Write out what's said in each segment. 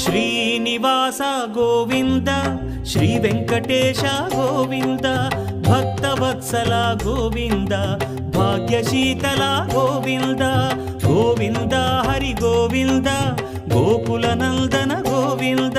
శ్రీనివాస గోవింద శ్రీ వెంకటేశ గోవింద భక్తవత్సల గోవింద భాగ్యశీతల గోవింద గోవింద హరి గోవింద గోకుల నందన గోవింద.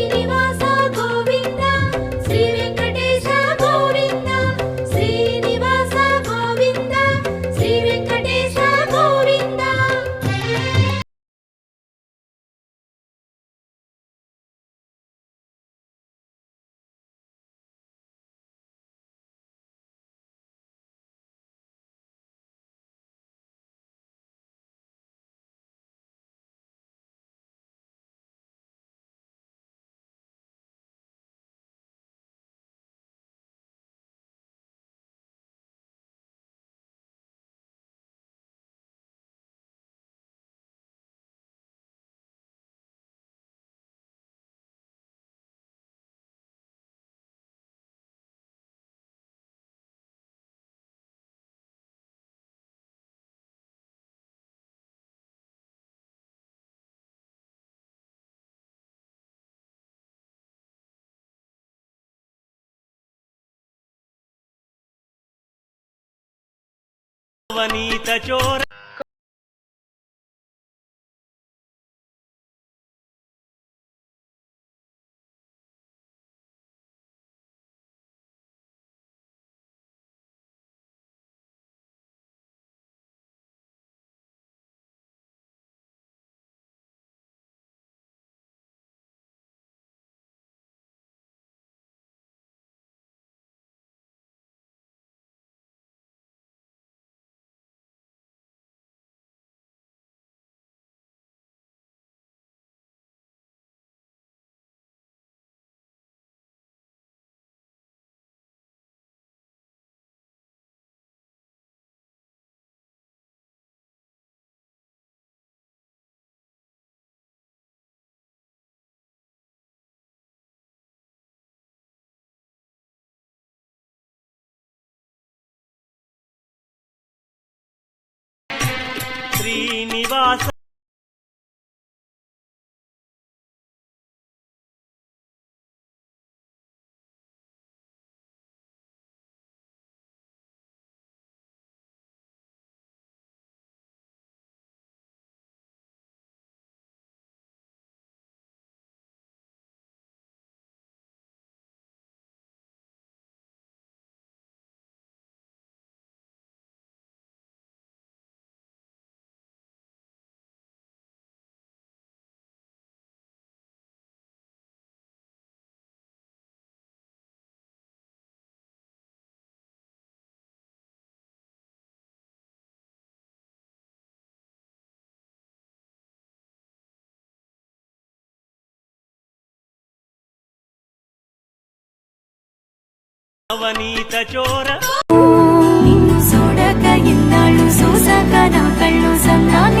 వనీత చోర శ్రీనివాస ಅವನೀತ ಚೋರ. ಸೋಡಕ ಇದ್ದಾಳು ಸೂಸಕ ನಾ ಕಳ್ಳು ಸಂಗ್ರಾಮಿ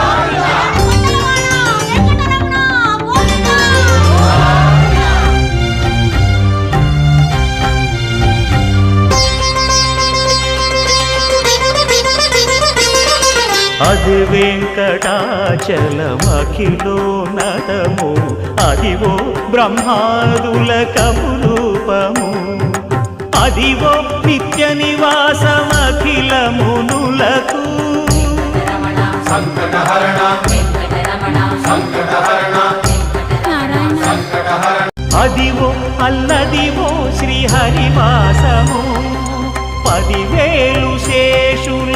అది అదివో బ్రహ్మాదుల కమురూపము అదివో నిత్య నివాసమఖిలమునులకు అదివో అల్లదివో శ్రీహరివాసము. పదివేలు సే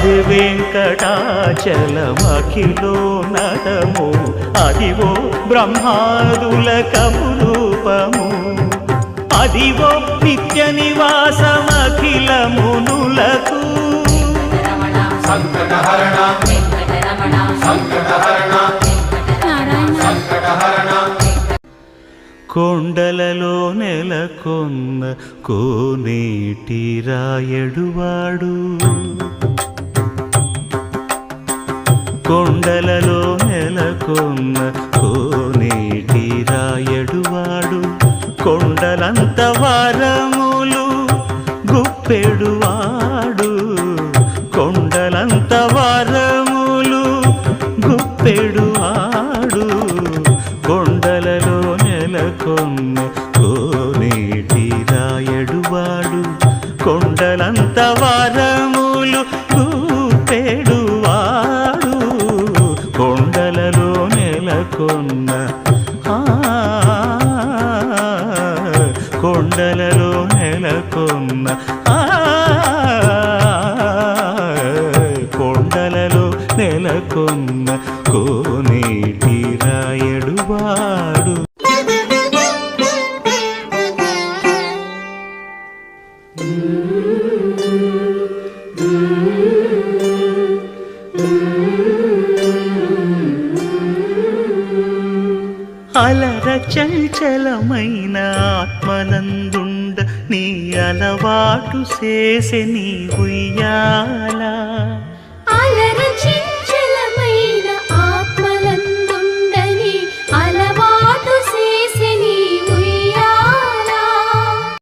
అది వెంకటాచలమఖిలో నటము. అదివో బ్రహ్మాదుల కమురూపము అదివో నిత్య నివాసమఖిల మునులకు. సంకటహరణ కొండలలో నెలకొన్న కోనేటి రాయడువాడు కొండలలో నెలకొన్న కోనేటి రాయడువాడు కొండలంత వారములు గుప్పెడువాడు కొండలంత వారములు గుప్పెడువాడు కొండలలో నెలకొన్న కోనేటి రాయడువాడు. కొండలలో నెలకొన్న కొండలలో నెలకొన్న కోనేటి రాయడువాడు అలర చంచలమైన నందుండ నీ అలవాటు చేసే నీ ఉయ్యాల. అలరచి